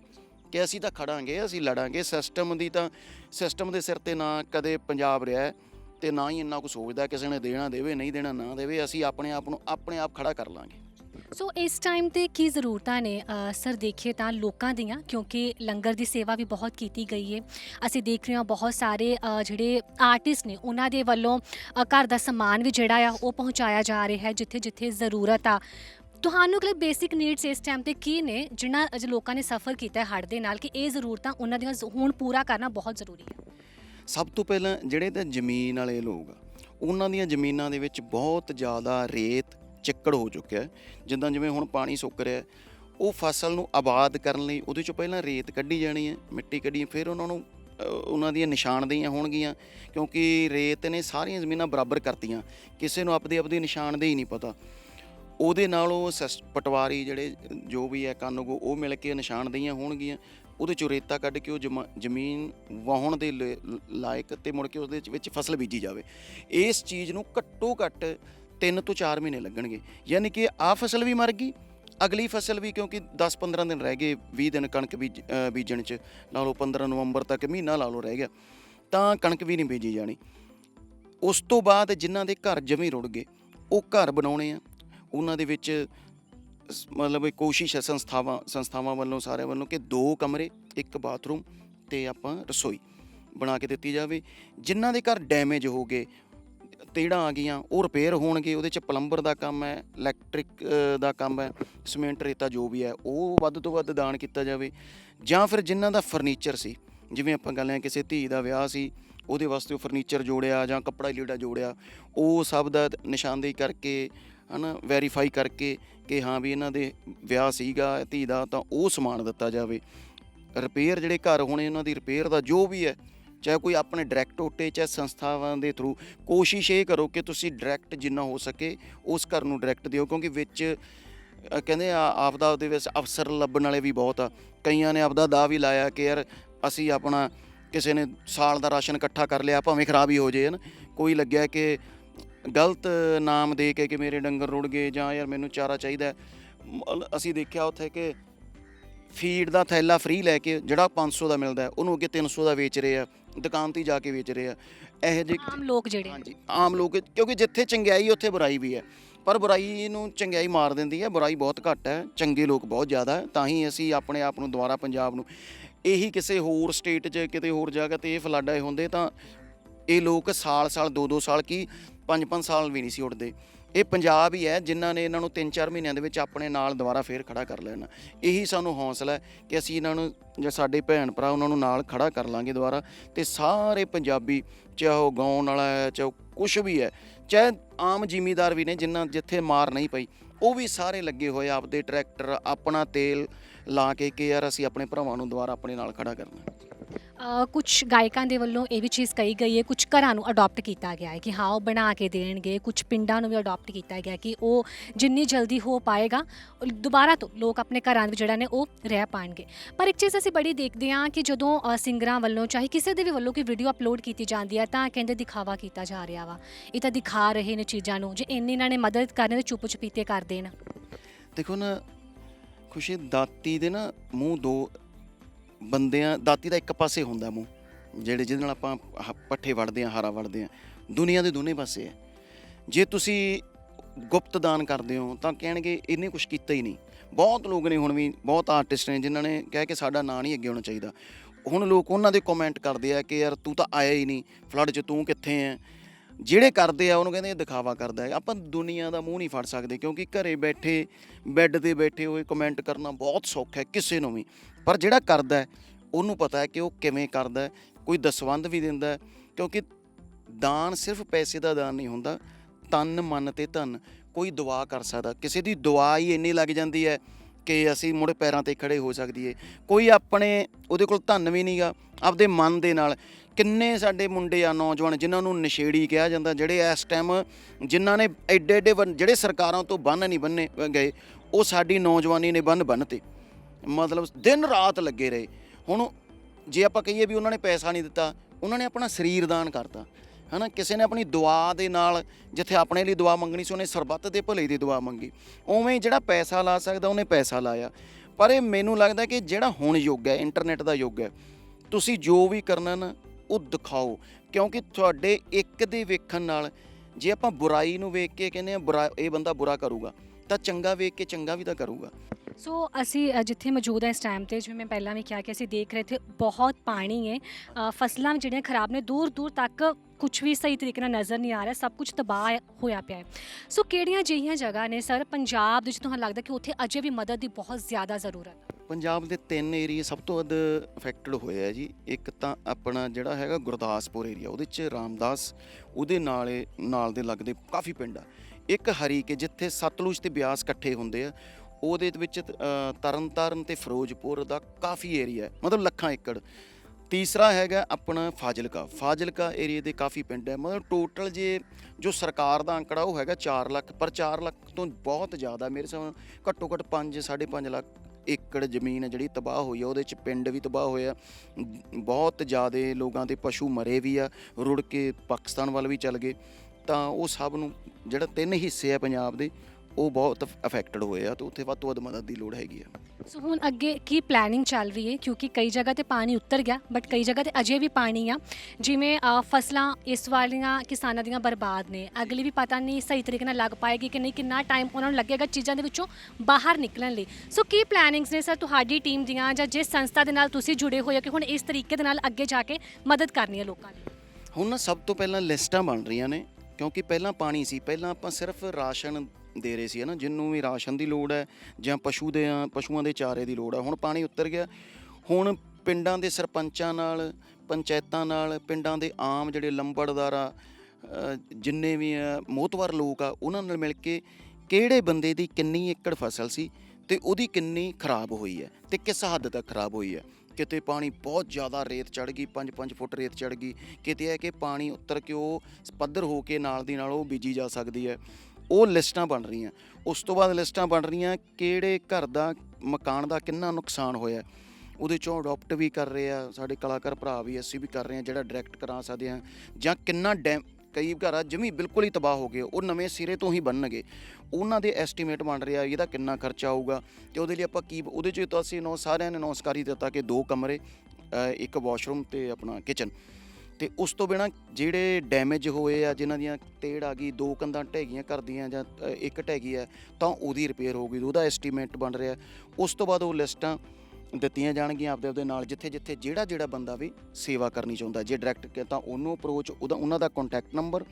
ਕਿ ਅਸੀਂ ਤਾਂ ਖੜਾਂਗੇ, ਅਸੀਂ ਲੜਾਂਗੇ। ਸਿਸਟਮ ਦੀ ਤਾਂ, ਸਿਸਟਮ ਦੇ ਸਿਰ ਤੇ ਨਾ ਕਦੇ ਪੰਜਾਬ ਰਿਹਾ ਹੈ ਤੇ ਨਾ ਹੀ ਇੰਨਾ ਕੁ ਸੋਚਦਾ ਕਿਸੇ ਨੇ ਦੇਣਾ ਦੇਵੇ, ਨਹੀਂ ਦੇਣਾ ਨਾ ਦੇਵੇ। ਅਸੀਂ ਆਪਣੇ ਆਪ ਨੂੰ, ਆਪਣੇ ਆਪ ਖੜਾ ਕਰ ਲਾਂਗੇ। ਸੋ ਇਸ ਟਾਈਮ ਤੇ ਕੀ ਜ਼ਰੂਰਤਾਂ ਨੇ? ਸਰ ਦੇਖੀਏ ਤਾਂ ਲੋਕਾਂ ਦੀਆਂ, ਕਿਉਂਕਿ ਲੰਗਰ ਦੀ ਸੇਵਾ ਵੀ ਬਹੁਤ ਕੀਤੀ ਗਈ ਹੈ ਅਸੀਂ ਦੇਖ ਰਹੇ ਹਾਂ ਬਹੁਤ ਸਾਰੇ ਜਿਹੜੇ ਆਰਟਿਸਟ ਨੇ, ਉਹਨਾਂ ਦੇ ਵੱਲੋਂ ਘਰ ਦਾ ਸਮਾਨ ਵੀ ਜਿਹੜਾ ਆ, ਉਹ ਪਹੁੰਚਾਇਆ ਜਾ ਰਿਹਾ ਹੈ, ਜਿੱਥੇ ਜਿੱਥੇ ਜ਼ਰੂਰਤ ਆ। ਤੁਹਾਨੂੰ ਕੋਲ ਬੇਸਿਕ ਨੀਡਸ ਇਸ ਟਾਈਮ ਤੇ ਕੀ ਨੇ, ਜਿਨ੍ਹਾਂ ਅਜ ਲੋਕਾਂ ਨੇ ਸਫਰ ਕੀਤਾ ਹੈ ਹੜ੍ਹ ਦੇ ਨਾਲ, ਕਿ ਇਹ ਜ਼ਰੂਰਤਾਂ ਉਹਨਾਂ ਦੀਆਂ ਹੁਣ ਪੂਰਾ ਕਰਨਾ ਬਹੁਤ ਜ਼ਰੂਰੀ ਹੈ। ਸਭ ਤੋਂ ਪਹਿਲਾਂ ਜਿਹੜੇ ਤਾਂ ਜ਼ਮੀਨ ਵਾਲੇ ਲੋਕ ਆ, ਉਹਨਾਂ ਦੀਆਂ ਜ਼ਮੀਨਾਂ ਦੇ ਵਿੱਚ ਬਹੁਤ ਜ਼ਿਆਦਾ ਰੇਤ ਚਿੱਕੜ ਹੋ ਚੁੱਕਿਆ ਜਿੱਦਾਂ ਜਿਵੇਂ ਹੁਣ ਪਾਣੀ ਸੁੱਕ ਰਿਹਾ ਉਹ ਫਸਲ ਨੂੰ ਆਬਾਦ ਕਰਨ ਲਈ ਉਹਦੇ ਚੋਂ ਪਹਿਲਾਂ ਰੇਤ ਕੱਢੀ ਜਾਣੀ ਹੈ, ਮਿੱਟੀ ਕੱਢੀ, ਫਿਰ ਉਹਨਾਂ ਨੂੰ ਉਹਨਾਂ ਦੀਆਂ ਨਿਸ਼ਾਨਦੇਹੀਆਂ ਹੋਣਗੀਆਂ, ਕਿਉਂਕਿ ਰੇਤ ਨੇ ਸਾਰੀਆਂ ਜ਼ਮੀਨਾਂ ਬਰਾਬਰ ਕਰਤੀਆਂ, ਕਿਸੇ ਨੂੰ ਆਪਦੀ ਆਪਦੀ ਨਿਸ਼ਾਨਦੇਹੀ ਨਹੀਂ ਪਤਾ। ਉਹਦੇ ਨਾਲ ਉਹ ਸਸ- ਪਟਵਾਰੀ ਜਿਹੜੇ, ਜੋ ਵੀ ਹੈ ਕਾਨੂੰਗੋ ਉਹ ਮਿਲ ਕੇ ਨਿਸ਼ਾਨਦੇਹੀਆਂ ਹੋਣਗੀਆਂ, ਉਹਦੇ ਚੋਂ ਰੇਤਾ ਕੱਢ ਕੇ ਉਹ ਜਮਾ- ਜ਼ਮੀਨ ਵਾਹਣ ਦੇ ਲ- ਲਾਇਕ ਤੇ ਮੁੜ ਕੇ ਉਹਦੇ ਚ- ਵਿੱਚ ਫਸਲ ਬੀਜੀ ਜਾਵੇ। ਇਸ ਚੀਜ਼ ਨੂੰ ਘੱਟੋ ਘੱਟ 3 ਤੋਂ 4 ਮਹੀਨੇ ਲੱਗਣਗੇ। ਯਾਨੀ ਕਿ ਆ ਫਸਲ ਵੀ ਮਰ ਗਈ, ਅਗਲੀ ਫਸਲ ਵੀ ਕਿਉਂਕਿ 10-15 ਦਿਨ ਰਹਿ ਗਏ 20 ਦਿਨ ਕਣਕ ਬੀਜ ਬੀਜਣ ਚ, ਲਾ ਲਓ 15 ਨਵੰਬਰ ਤੱਕ ਮਹੀਨਾ ਲਾ ਲਓ ਰਹਿ ਗਿਆ, ਤਾਂ ਕਣਕ ਵੀ ਨਹੀਂ ਬੀਜੀ ਜਾਣੀ। ਉਸ ਤੋਂ ਬਾਅਦ ਜਿਨ੍ਹਾਂ ਦੇ ਘਰ ਜਮੀ ਰੁੜ ਗਏ, ਉਹ ਘਰ ਬਣਾਉਣੇ ਆ। ਉਹਨਾਂ ਦੇ ਵਿੱਚ ਮਤਲਬ ਇਹ ਕੋਸ਼ਿਸ਼ ਹੈ ਸੰਸਥਾਵਾਂ ਸੰਸਥਾਵਾਂ ਵੱਲੋਂ, ਸਾਰਿਆਂ ਵੱਲੋਂ ਕਿ ਦੋ ਕਮਰੇ, ਇੱਕ ਬਾਥਰੂਮ ਤੇ ਆਪਾਂ ਰਸੋਈ ਬਣਾ ਕੇ ਦਿੱਤੀ ਜਾਵੇ। ਜਿਨ੍ਹਾਂ ਦੇ ਘਰ ਡੈਮੇਜ ਹੋ ਗਏ ਤੇੜਾਂ ਆ ਗਈਆਂ, ਉਹ ਰਿਪੇਅਰ ਹੋਣਗੇ, ਉਹਦੇ ਚ ਪਲੰਬਰ ਦਾ ਕੰਮ ਹੈ ਇਲੈਕਟ੍ਰਿਕ ਦਾ ਕੰਮ ਹੈ ਸੀਮੈਂਟ ਰੇਤਾ ਜੋ ਵੀ ਹੈ, ਉਹ ਵੱਧ ਤੋਂ ਵੱਧ ਦਾਨ ਕੀਤਾ ਜਾਵੇ। ਜਾਂ ਫਿਰ ਜਿਨ੍ਹਾਂ ਦਾ ਫਰਨੀਚਰ ਸੀ, ਜਿਵੇਂ ਆਪਾਂ ਗੱਲ ਹੈ ਕਿਸੇ ਧੀ ਦਾ ਵਿਆਹ ਸੀ, ਉਹਦੇ ਵਾਸਤੇ ਉਹ ਫਰਨੀਚਰ ਜੋੜਿਆ ਜਾਂ ਕੱਪੜਾ ਲੀੜਾ ਜੋੜਿਆ, ਉਹ ਸਭ ਦਾ ਨਿਸ਼ਾਨਦੇਹੀ ਕਰਕੇ, ਹਨਾ ਵੈਰੀਫਾਈ ਕਰਕੇ ਕਿ ਹਾਂ ਵੀ ਇਹਨਾਂ ਦੇ ਵਿਆਹ ਸੀਗਾ, ਧੀ ਦਾ, ਤਾਂ ਉਹ ਸਮਾਨ ਦਿੱਤਾ ਜਾਵੇ। ਰਿਪੇਅਰ ਜਿਹੜੇ ਘਰ ਹੋਣੇ, ਉਹਨਾਂ ਦੀ ਰਿਪੇਅਰ ਦਾ ਜੋ ਵੀ ਹੈ ਚਾਹੇ ਕੋਈ ਆਪਣੇ ਡਾਇਰੈਕਟ ਹੋਟੇ ਚਾਹੇ ਸੰਸਥਾਵਾਂ ਦੇ ਥਰੂ ਕੋਸ਼ਿਸ਼ ਇਹ ਕਰੋ ਕਿ ਤੁਸੀਂ ਡਾਇਰੈਕਟ ਜਿੰਨਾ ਹੋ ਸਕੇ ਉਸ ਘਰ ਨੂੰ ਡਾਇਰੈਕਟ ਦਿਓ, ਕਿਉਂਕਿ ਵਿੱਚ ਕਹਿੰਦੇ ਆ, ਆਪਦਾ ਦੇ ਵਿੱਚ ਅਫਸਰ ਲੱਭਣ ਵਾਲੇ ਵੀ ਬਹੁਤ ਆ। ਕਈਆਂ ਨੇ ਆਪਦਾ ਦਾ ਵੀ ਲਾਇਆ ਕਿ ਯਾਰ ਅਸੀਂ ਆਪਣਾ ਕਿਸੇ ਨੇ ਸਾਲ ਦਾ ਰਾਸ਼ਨ ਇਕੱਠਾ ਕਰ ਲਿਆ, ਭਾਵੇਂ ਖਰਾਬ ਹੀ ਹੋ ਜੇ ਹਨ। ਕੋਈ ਲੱਗਿਆ ਕਿ ਗਲਤ ਨਾਮ ਦੇ ਕੇ ਕਿ ਮੇਰੇ ਡੰਗਰ ਰੁੜ ਗਏ ਜਾਂ ਯਾਰ ਮੈਨੂੰ ਚਾਰਾ ਚਾਹੀਦਾ ਮ- ਅਸੀਂ ਦੇਖਿਆ ਉੱਥੇ ਕਿ ਫੀਡ ਦਾ ਥੈਲਾ ਫ੍ਰੀ ਲੈ ਕੇ ਜਿਹੜਾ 500 ਦਾ ਮਿਲਦਾ ਉਹਨੂੰ ਅੱਗੇ 300 ਦਾ ਵੇਚ ਰਹੇ ਆ। ਦੁਕਾਨ ਤੇ ਜਾ ਕੇ ਵੇਚ ਰਹੇ ਆ। ਇਹੋ ਜਿਹੇ ਆਮ ਲੋਕ ਜਿਹੜੇ ਹਾਂਜੀ ਆਮ ਲੋਕ ਕਿਉਂਕਿ ਜਿੱਥੇ ਚੰਗਿਆਈ ਉੱਥੇ ਬੁਰਾਈ ਵੀ ਹੈ। ਪਰ ਬੁਰਾਈ ਨੂੰ ਚੰਗਿਆਈ ਮਾਰ ਦਿੰਦੀ ਹੈ ਬੁਰਾਈ ਬਹੁਤ ਘੱਟ ਹੈ ਚੰਗੇ ਲੋਕ ਬਹੁਤ ਜ਼ਿਆਦਾ ਹੈ। ਤਾਂ ਹੀ ਅਸੀਂ ਆਪਣੇ ਆਪ ਨੂੰ ਦੁਬਾਰਾ ਪੰਜਾਬ ਨੂੰ ਇਹੀ ਕਿਸੇ ਹੋਰ ਸਟੇਟ 'ਚ ਕਿਤੇ ਹੋਰ ਜਗ੍ਹਾ ਤੇ ਇਹ ਫਲੱਡ ਆਏ ਹੁੰਦੇ ਤਾਂ ਇਹ ਲੋਕ ਸਾਲ-ਸਾਲ 2-2 ਸਾਲ ਕੀ 5-5 ਸਾਲ ਵੀ ਨਹੀਂ ਸੀ ਉੱਡਦੇ। ਇਹ ਪੰਜਾਬ ਹੀ ਹੈ, ਜਿਨ੍ਹਾਂ ਨੇ ਇਹਨਾਂ ਨੂੰ 3-4 ਮਹੀਨਿਆਂ ਦੇ ਵਿੱਚ ਆਪਣੇ ਨਾਲ ਦੁਬਾਰਾ ਫੇਰ ਖੜਾ ਕਰ ਲੈਣਾ ਇਹੀ ਸਾਨੂੰ ਹੌਸਲਾ ਹੈ ਕਿ ਅਸੀਂ ਇਹਨਾਂ ਨੂੰ, ਜਾਂ ਸਾਡੇ ਭੈਣ ਭਰਾ ਉਹਨਾਂ ਨੂੰ ਨਾਲ ਖੜਾ ਕਰ ਲਾਂਗੇ ਦੁਬਾਰਾ। ਤੇ ਸਾਰੇ ਪੰਜਾਬੀ, ਚਾਹੇ ਉਹ ਗਾਉਣ ਵਾਲਾ ਹੈ, ਚਾਹੇ ਕੁਝ ਵੀ ਹੈ, ਚਾਹੇ ਆਮ ਜ਼ਿਮੀਦਾਰ ਵੀ ਨੇ, ਜਿਨ੍ਹਾਂ ਜਿੱਥੇ ਮਾਰ ਨਹੀਂ ਪਈ, ਉਹ ਵੀ ਸਾਰੇ ਲੱਗੇ ਹੋਏ ਆਪਦੇ ਟਰੈਕਟਰ, ਆਪਣਾ ਤੇਲ ਲਾ ਕੇ ਕਿ ਯਾਰ ਅਸੀਂ ਆਪਣੇ ਭਰਾਵਾਂ ਨੂੰ ਦੁਬਾਰਾ ਆਪਣੇ ਨਾਲ ਖੜਾ ਕਰਨਾ। ਕੁਝ ਗਾਇਕਾਂ ਦੇ ਵੱਲੋਂ ਇਹ ਵੀ ਚੀਜ਼ ਕਹੀ ਗਈ ਹੈ ਕੁਝ ਘਰਾਂ ਨੂੰ ਅਡਾਪਟ ਕੀਤਾ ਗਿਆ ਹੈ ਕਿ ਹਾਂ, ਉਹ ਬਣਾ ਕੇ ਦੇਣਗੇ ਕੁਝ ਪਿੰਡਾਂ ਨੂੰ ਵੀ ਅਡਾਪਟ ਕੀਤਾ ਗਿਆ ਕਿ ਉਹ ਜਿੰਨੀ ਜਲਦੀ ਹੋ ਪਾਏਗਾ ਦੁਬਾਰਾ ਤੋਂ ਲੋਕ ਆਪਣੇ ਘਰਾਂ ਵਿੱਚ ਜਿਹੜਾ ਨੇ ਉਹ ਰਹਿ ਪਾਣਗੇ। ਪਰ ਇੱਕ ਚੀਜ਼ ਅਸੀਂ ਬੜੀ ਦੇਖਦੇ ਹਾਂ ਕਿ ਜਦੋਂ ਸਿੰਗਰਾਂ ਵੱਲੋਂ ਚਾਹੇ ਕਿਸੇ ਦੇ ਵੀ ਵੱਲੋਂ ਕੋਈ ਵੀਡੀਓ ਅਪਲੋਡ ਕੀਤੀ ਜਾਂਦੀ ਹੈ, ਤਾਂ ਕਹਿੰਦੇ ਦਿਖਾਵਾ ਕੀਤਾ ਜਾ ਰਿਹਾ ਵਾ। ਇਹ ਤਾਂ ਦਿਖਾ ਰਹੇ ਨੇ ਚੀਜ਼ਾਂ ਨੂੰ, ਜੇ ਇੰਨੀ ਇਹਨਾਂ ਨੇ ਮਦਦ ਕਰਨੀ ਤਾਂ ਚੁੱਪ ਚੁਪੀਤੇ ਕਰ ਦੇਣ। ਦੇਖੋ ਨਾ, ਖੁਸ਼ੀ ਦਾਤੀ ਦੇ ਨਾ ਮੂੰਹ ਦੋ ਬੰਦਿਆਂ, ਦਾਤੀ ਦਾ ਇੱਕ ਪਾਸੇ ਹੁੰਦਾ ਮੂੰਹ, ਜਿਹੜੇ ਜਿਹਦੇ ਨਾਲ ਆਪਾਂ ਹ- ਪੱਠੇ ਵੜਦੇ ਆ ਹਾਰਾ ਵੜਦੇ ਆ ਦੁਨੀਆ ਦੇ ਦੋਨੇ ਪਾਸੇ ਹੈ। ਜੇ ਤੁਸੀਂ ਗੁਪਤ ਦਾਨ ਕਰਦੇ ਹੋ, ਤਾਂ ਕਹਿਣਗੇ ਇਹਨੇ ਕੁਝ ਕੀਤਾ ਹੀ ਨਹੀਂ। ਬਹੁਤ ਲੋਕ ਨੇ ਹੁਣ ਵੀ, ਬਹੁਤ ਆਰਟਿਸਟ ਨੇ ਜਿਨ੍ਹਾਂ ਨੇ ਕਹਿ ਕੇ ਸਾਡਾ ਨਾਂ ਨਹੀਂ ਅੱਗੇ ਹੋਣਾ ਚਾਹੀਦਾ। ਹੁਣ ਲੋਕ ਉਹਨਾਂ ਦੇ ਕਮੈਂਟ ਕਰਦੇ ਆ ਕਿ ਯਾਰ ਤੂੰ ਤਾਂ ਆਇਆ ਹੀ ਨਹੀਂ ਫਲੱਡ 'ਚ ਤੂੰ ਕਿੱਥੇ ਹੈ? ਜਿਹੜੇ ਕਰਦੇ ਆ, ਉਹਨੂੰ ਕਹਿੰਦੇ ਇਹ ਦਿਖਾਵਾ ਕਰਦਾ ਹੈ। ਆਪਾਂ ਦੁਨੀਆ ਦਾ ਮੂੰਹ ਨਹੀਂ ਫੜ ਸਕਦੇ ਕਿਉਂਕਿ ਘਰੇ ਬੈਠੇ, ਬੈੱਡ ਤੇ ਬੈਠੇ ਹੋਏ ਕਮੈਂਟ ਕਰਨਾ ਬਹੁਤ ਸੌਖਾ ਹੈ ਕਿਸੇ ਨੂੰ ਵੀ। ਪਰ ਜਿਹੜਾ ਕਰਦਾ ਹੈ, ਉਹਨੂੰ ਪਤਾ ਹੈ ਕਿ ਉਹ ਕਿਵੇਂ ਕਰਦਾ ਹੈ। ਕੋਈ ਦਸਵੰਧ ਵੀ ਦਿੰਦਾ ਹੈ, ਕਿਉਂਕਿ ਦਾਨ ਸਿਰਫ ਪੈਸੇ ਦਾ ਦਾਨ ਨਹੀਂ ਹੁੰਦਾ, ਤਨ, ਮਨ ਤੇ ਧਨ। ਕੋਈ ਦੁਆ ਕਰ ਸਕਦਾ। ਕਿਸੇ ਦੀ ਦੁਆ ਹੀ ਇੰਨੀ ਲੱਗ ਜਾਂਦੀ ਹੈ ਕਿ ਅਸੀਂ ਮੁੜ ਪੈਰਾਂ ਤੇ ਖੜੇ ਹੋ ਸਕਦੀ ਏ ਕੋਈ ਆਪਣੇ, ਉਹਦੇ ਕੋਲ ਧਨ ਵੀ ਨਹੀਂਗਾ ਆਪਦੇ ਮਨ ਦੇ ਨਾਲ। ਕਿੰਨੇ ਸਾਡੇ ਮੁੰਡੇ ਆ ਨੌਜਵਾਨ ਜਿਨ੍ਹਾਂ ਨੂੰ ਨਸ਼ੇੜੀ ਕਿਹਾ ਜਾਂਦਾ, ਜਿਹੜੇ ਇਸ ਟਾਈਮ ਜਿਨ੍ਹਾਂ ਨੇ ਐਡੇ ਐਡੇ ਵੱਡ- ਜਿਹੜੇ ਸਰਕਾਰਾਂ ਤੋਂ ਬੰਨ ਨਹੀਂ ਬੰਨੇ ਗਏ, ਉਹ ਸਾਡੀ ਨੌਜਵਾਨੀ ਨੇ ਬੰਨ ਬੰਨਤੇ। ਮਤਲਬ ਦਿਨ ਰਾਤ ਲੱਗੇ ਰਹੇ। ਹੁਣ ਜੇ ਆਪਾਂ ਕਹੀਏ ਵੀ ਉਹਨਾਂ ਨੇ ਪੈਸਾ ਨਹੀਂ ਦਿੱਤਾ, ਉਹਨਾਂ ਨੇ ਆਪਣਾ ਸਰੀਰ ਦਾਨ ਕਰਤਾ। ਹਨਾ, ਕਿਸੇ ਨੇ ਆਪਣੀ ਦੁਆ ਦੇ ਨਾਲ, ਜਿੱਥੇ ਆਪਣੇ ਲਈ ਦੁਆ ਮੰਗਣੀ ਸੀ, ਉਹਨੇ ਸਰਬੱਤ ਦੇ ਭਲੇ ਦੀ ਦੁਆ ਮੰਗੀ। ਉਵੇਂ ਹੀ ਜਿਹੜਾ ਪੈਸਾ ਲਾ ਸਕਦਾ, ਉਹਨੇ ਪੈਸਾ ਲਾਇਆ। ਪਰ ਇਹ ਮੈਨੂੰ ਲੱਗਦਾ ਕਿ ਜਿਹੜਾ ਹੁਣ ਯੁੱਗ ਹੈ, ਇੰਟਰਨੈਟ ਦਾ ਯੁੱਗ ਹੈ, ਤੁਸੀਂ ਜੋ ਵੀ ਕਰਨਾ ਨਾ ਉਹ ਦਿਖਾਓ ਕਿਉਂਕਿ ਤੁਹਾਡੇ ਇੱਕ ਦੇ ਵੇਖਣ ਨਾਲ ਜੇ ਆਪਾਂ ਬੁਰਾਈ ਨੂੰ ਵੇਖ ਕੇ ਕਹਿੰਦੇ ਆ ਬੁਰਾ ਇਹ ਬੰਦਾ ਬੁਰਾ ਕਰੂਗਾ ਤਾਂ ਚੰਗਾ ਵੇਖ ਕੇ ਚੰਗਾ ਵੀ ਤਾਂ ਕਰੂਗਾ। ਸੋ ਅਸੀਂ ਅ, ਜਿੱਥੇ ਮੌਜੂਦ ਹਾਂ ਇਸ ਟਾਈਮ ਤੇ ਜਿਵੇਂ ਮੈਂ ਪਹਿਲਾਂ ਵੀ ਕਿਹਾ ਕਿ ਅਸੀਂ ਦੇਖ ਰਹੇ ਥੇ ਬਹੁਤ ਪਾਣੀ ਹੈ। ਅ, ਫਸਲਾਂ ਜਿਹੜੀਆਂ ਖਰਾਬ ਨੇ ਦੂਰ ਦੂਰ ਤੱਕ ਕੁਝ ਵੀ ਸਹੀ ਤਰੀਕੇ ਨਾਲ ਨਜ਼ਰ ਨਹੀਂ ਆ ਰਿਹਾ ਸਭ ਕੁਝ ਤਬਾਹ ਹੈ- ਹੋਇਆ ਪਿਆ ਹੈ। ਸੋ ਕਿਹੜੀਆਂ ਅਜਿਹੀਆਂ ਜਗ੍ਹਾ ਨੇ ਸਰ? ਪੰਜਾਬ ਦੇ ਵਿੱਚ ਤੁਹਾਨੂੰ ਲੱਗਦਾ ਕਿ ਉੱਥੇ ਅਜੇ ਵੀ ਮਦਦ ਦੀ ਬਹੁਤ ਜ਼ਿਆਦਾ ਜ਼ਰੂਰਤ ਹੈ? ਪੰਜਾਬ ਦੇ ਤਿੰਨ ਏਰੀਏ ਸਭ ਤੋਂ ਵੱਧ ਅਫੈਕਟਡ ਹੋਏ ਆ ਜੀ। ਇੱਕ ਤਾਂ ਆਪਣਾ ਜਿਹੜਾ ਹੈਗਾ ਗੁਰਦਾਸਪੁਰ ਏਰੀਆ ਉਹਦੇ ਚ ਰਾਮਦਾਸ ਉਹਦੇ ਨਾਲ ਨਾਲ ਦੇ ਲੱਗਦੇ ਕਾਫੀ ਪਿੰਡ ਆ। ਇੱਕ ਹਰੀਕੇ ਜਿੱਥੇ ਸਤਲੁਜ ਤੇ ਬਿਆਸ ਇਕੱਠੇ ਹੁੰਦੇ ਆ ਉਹਦੇ ਵਿੱਚ ਅ, ਤਰਨਤਾਰਨ ਤੇ ਫਿਰੋਜ਼ਪੁਰ ਦਾ ਕਾਫੀ ਏਰੀਆ ਮਤਲਬ ਲੱਖਾਂ ਏਕੜ। ਤੀਸਰਾ ਹੈਗਾ ਆਪਣਾ ਫਾਜ਼ਿਲਕਾ। ਫਾਜ਼ਿਲਕਾ ਏਰੀਏ ਦੇ ਕਾਫੀ ਪਿੰਡ ਹੈ ਮਤਲਬ ਟੋਟਲ ਜੇ ਜੋ ਸਰਕਾਰ ਦਾ ਅੰਕੜਾ ਉਹ ਹੈਗਾ 4 ਲੱਖ ਪਰ 4 ਲੱਖ ਤੋਂ ਬਹੁਤ ਜ਼ਿਆਦਾ ਮੇਰੇ ਹਿਸਾਬ ਨਾਲ ਘੱਟੋ ਘੱਟ 5 5.5 ਲੱਖ ਏਕੜ ਜ਼ਮੀਨ ਹੈ ਜਿਹੜੀ ਤਬਾਹ ਹੋਈ ਆ ਉਹਦੇ ਚ ਪਿੰਡ ਵੀ ਤਬਾਹ ਹੋਇਆ ਬਹੁਤ ਜ਼ਿਆਦਾ ਲੋਕਾਂ ਦੇ ਪਸ਼ੂ ਮਰੇ ਵੀ ਆ, ਰੁੜ ਕੇ ਪਾਕਿਸਤਾਨ ਵੱਲ ਵੀ ਚੱਲ ਗਏ। ਤਾਂ ਉਹ ਸਭ ਨੂੰ ਜਿਹੜਾ ਤਿੰਨ ਹਿੱਸੇ ਆ ਪੰਜਾਬ ਦੇ ਉਹ ਬਹੁਤ ਅਫੈਕਟਡ ਹੋਏ ਆ ਤੇ ਉੱਥੇ ਵੱਧ ਤੋਂ ਵੱਧ ਮਦਦ ਦੀ ਲੋੜ ਹੈਗੀ ਆ। ਸੋ ਹੁਣ ਅੱਗੇ ਕੀ ਪਲੈਨਿੰਗ ਚੱਲ ਰਹੀ ਹੈ? ਕਿਉਂਕਿ ਕਈ ਜਗ੍ਹਾ ਤੇ ਪਾਣੀ ਉਤਰ ਗਿਆ ਬਟ ਕਈ ਜਗ੍ਹਾ ਤੇ ਅਜੇ ਵੀ ਪਾਣੀ ਆ। ਜਿਵੇਂ ਅ, ਫਸਲਾਂ ਇਸ ਵਾਲੀਆਂ ਕਿਸਾਨਾਂ ਦੀਆਂ ਬਰਬਾਦ ਨੇ। ਅਗਲੀ ਵੀ ਪਤਾ ਨਹੀਂ ਸਹੀ ਤਰੀਕੇ ਨਾਲ ਲੱਗ ਪਾਏਗੀ ਕਿ ਨਹੀਂ ਕਿੰਨਾ ਟਾਈਮ ਉਹਨਾਂ ਨੂੰ ਲੱਗੇਗਾ ਚੀਜ਼ਾਂ ਦੇ ਵਿੱਚੋਂ ਬਾਹਰ ਨਿਕਲਣ ਲਈ। ਸੋ ਕੀ ਪਲੈਨਿੰਗਸ ਨੇ ਸਰ ਤੁਹਾਡੀ ਟੀਮ ਦੀਆਂ ਜਾਂ ਜਿਸ ਸੰਸਥਾ ਦੇ ਨਾਲ ਤੁਸੀਂ ਜੁੜੇ ਹੋਏ ਹੋ ਕਿ ਹੁਣ ਇਸ ਤਰੀਕੇ ਦੇ ਨਾਲ ਅੱਗੇ ਜਾ ਕੇ ਮਦਦ ਕਰਨੀ ਹੈ ਲੋਕਾਂ ਦੀ? ਹੁਣ ਨਾ ਸਭ ਤੋਂ ਪਹਿਲਾਂ ਲਿਸਟਾਂ ਬਣ ਰਹੀਆਂ ਨੇ ਕਿਉਂਕਿ ਪਹਿਲਾਂ ਪਾਣੀ ਸੀ। ਪਹਿਲਾਂ ਆਪਾਂ ਸਿਰਫ ਰਾਸ਼ਨ ਦੇ ਰਹੇ ਸੀ ਨਾ ਜਿੰਨੂੰ ਵੀ ਰਾਸ਼ਨ ਦੀ ਲੋੜ ਹੈ ਜਾਂ ਪਸ਼ੂ ਦੇ ਪਸ਼ੂਆਂ ਦੇ ਚਾਰੇ ਦੀ ਲੋੜ ਹੈ। ਹੁਣ ਪਾਣੀ ਉਤਰ ਗਿਆ। ਹੁਣ ਪਿੰਡਾਂ ਦੇ ਸਰਪੰਚਾਂ ਨਾਲ ਪੰਚਾਇਤਾਂ ਨਾਲ ਪਿੰਡਾਂ ਦੇ ਆਮ ਜਿਹੜੇ ਲੰਬੜਦਾਰਾ ਅ, ਜਿੰਨੇ ਵੀ ਆ ਮੋਤਵਰ ਲੋਕ ਆ ਉਹਨਾਂ ਨਾਲ ਮਿਲ ਕੇ ਕਿਹੜੇ ਬੰਦੇ ਦੀ ਕਿੰਨੀ ਏਕੜ ਫਸਲ ਸੀ ਤੇ ਉਹਦੀ ਕਿੰਨੀ ਖਰਾਬ ਹੋਈ ਹੈ ਤੇ ਕਿਸ ਹੱਦ ਤੱਕ ਖਰਾਬ ਹੋਈ ਹੈ? ਕਿਤੇ ਪਾਣੀ ਬਹੁਤ ਜ਼ਿਆਦਾ ਰੇਤ ਚੜ ਗਈ 5-5 ਫੁੱਟ ਰੇਤ ਚੜ ਗਈ। ਕਿਤੇ ਹੈ ਕਿ ਪਾਣੀ ਉੱਤਰ ਕੇ ਉਹ ਪੱਧਰ ਹੋ ਕੇ ਨਾਲ ਦੀ ਨਾਲ ਉਹ ਬੀਜੀ ਜਾ ਸਕਦੀ ਹੈ। ਉਹ ਲਿਸਟਾਂ ਬਣ ਰਹੀਆਂ। ਉਸ ਤੋਂ ਬਾਅਦ ਲਿਸਟਾਂ ਬਣ ਰਹੀਆਂ ਕਿਹੜੇ ਘਰ ਦਾ, ਮਕਾਨ ਦਾ ਕਿੰਨਾ ਨੁਕਸਾਨ ਹੋਇਆ। ਉਹਦੇ ਚੋਂ ਅਡਾਪਟ ਵੀ ਕਰ ਰਹੇ ਆ, ਸਾਡੇ ਕਲਾਕਾਰ ਭਰਾ ਵੀ, ਅਸੀਂ ਵੀ ਕਰ ਰਹੇ ਆ ਜਿਹੜਾ ਡਾਇਰੈਕਟ ਕਰਾ ਸਕਦੇ ਆ ਜਾਂ ਕਿੰਨਾ ਡੈਮ ਕਈ ਘਰ ਆ ਜਮੀ ਬਿਲਕੁਲ ਹੀ ਤਬਾਹ ਹੋ ਗਏ, ਉਹ ਨਵੇਂ ਸਿਰੇ ਤੋਂ ਹੀ ਬਣਨਗੇ। ਉਹਨਾਂ ਦੇ ਐਸਟੀਮੇਟ ਬਣ ਰਿਹਾ ਇਹਦਾ ਕਿੰਨਾ ਖਰਚਾ ਆਊਗਾ ਤੇ ਉਹਦੇ ਲਈ ਆਪਾਂ ਕੀ, ਉਹਦੇ ਚ ਤਾਂ ਅਸੀਂ ਨੌ, ਸਾਰਿਆਂ ਨੇ ਨੌਸਕਾਰੀ ਦਿੱਤਾ ਕਿ ਦੋ ਕਮਰੇ ਇੱਕ ਵਾਸ਼ਰੂਮ ਤੇ ਆਪਣਾ ਕਿਚਨ ਤੇ ਉਸ ਤੋਂ ਬਿਨਾ ਜਿਹੜੇ ਡੈਮੇਜ ਹੋਏ ਆ, ਜਿਨ੍ਹਾਂ ਦੀਆਂ ਤੇੜ ਆ ਗਈ, ਦੋ ਕੰਧਾਂ ਢਹਿ ਗਈਆਂ ਘਰ ਦੀਆਂ ਜਾਂ ਇੱਕ ਢਹਿ ਗਈ ਹੈ ਤਾਂ ਉਹਦੀ ਰਿਪੇਅਰ ਹੋਊਗੀ ਉਹਦਾ ਐਸਟੀਮੇਟ ਬਣ ਰਿਹਾ। ਉਸ ਤੋਂ ਬਾਅਦ ਉਹ ਲਿਸਟਾਂ ਦਿੱਤੀਆਂ ਜਾਣਗੀਆਂ ਆਪਦੇ ਆਪਦੇ ਨਾਲ, ਜਿੱਥੇ ਜਿੱਥੇ ਜਿਹੜਾ ਜਿਹੜਾ ਬੰਦਾ ਵੀ ਸੇਵਾ ਕਰਨੀ ਚਾਹੁੰਦਾ, ਜੇ ਡਾਇਰੈਕਟ ਤਾਂ ਉਹਨੂੰ ਅਪਰੋਚ ਉਹਦਾ, ਉਹਨਾਂ ਦਾ ਕੰਟੈਕਟ ਨੰਬਰ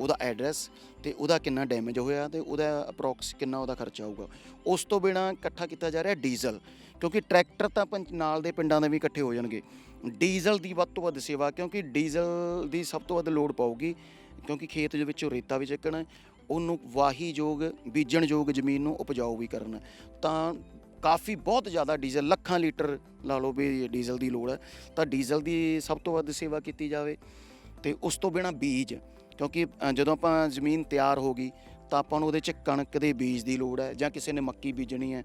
ਉਹਦਾ ਐਡਰੈਸ ਤੇ ਉਹਦਾ ਕਿੰਨਾ ਡੈਮੇਜ ਹੋਇਆ ਤੇ ਉਹਦਾ ਅਪਰੋਕਸ ਕਿੰਨਾ ਉਹਦਾ ਖਰਚਾ ਆਊਗਾ ਉਸ ਤੋਂ ਬਿਨਾ ਇਕੱਠਾ ਕੀਤਾ ਜਾ ਰਿਹਾ ਡੀਜ਼ਲ, ਕਿਉਂਕਿ ਟਰੈਕਟਰ ਤਾਂ ਪੰਚ- ਨਾਲ ਦੇ ਪਿੰਡਾਂ ਦੇ ਵੀ ਇਕੱਠੇ ਹੋ ਜਾਣਗੇ। ਡੀਜ਼ਲ ਦੀ ਵੱਧ ਤੋਂ ਵੱਧ ਸੇਵਾ, ਕਿਉਂਕਿ ਡੀਜ਼ਲ ਦੀ ਸਭ ਤੋਂ ਵੱਧ ਲੋੜ ਪਾਊਗੀ, ਕਿਉਂਕਿ ਖੇਤ ਦੇ ਵਿੱਚੋਂ ਰੇਤਾ ਵੀ ਚੱਕਣਾ ਉਹਨੂੰ ਵਾਹੀ ਯੋਗ ਬੀਜਣ ਯੋਗ ਜ਼ਮੀਨ ਨੂੰ ਉਪਜਾਊ ਵੀ ਕਰਨਾ ਤਾਂ ਕਾਫੀ ਬਹੁਤ ਜ਼ਿਆਦਾ ਡੀਜ਼ਲ, ਲੱਖਾਂ ਲੀਟਰ ਲਾ ਲਓ ਵੀ ਡੀਜ਼ਲ ਦੀ ਲੋੜ ਹੈ। ਤਾਂ ਡੀਜ਼ਲ ਦੀ ਸਭ ਤੋਂ ਵੱਧ ਸੇਵਾ ਕੀਤੀ ਜਾਵੇ, ਤੇ ਉਸ ਤੋਂ ਬਿਨਾ ਬੀਜ, ਕਿਉਂਕਿ ਜਦੋਂ ਆਪਾਂ ਜ਼ਮੀਨ ਤਿਆਰ ਹੋ ਗਈ, ਤਾਂ ਆਪਾਂ ਨੂੰ ਉਹਦੇ 'ਚ ਕਣਕ ਦੇ ਬੀਜ ਦੀ ਲੋੜ ਹੈ, ਜਾਂ ਕਿਸੇ ਨੇ ਮੱਕੀ ਬੀਜਣੀ ਹੈ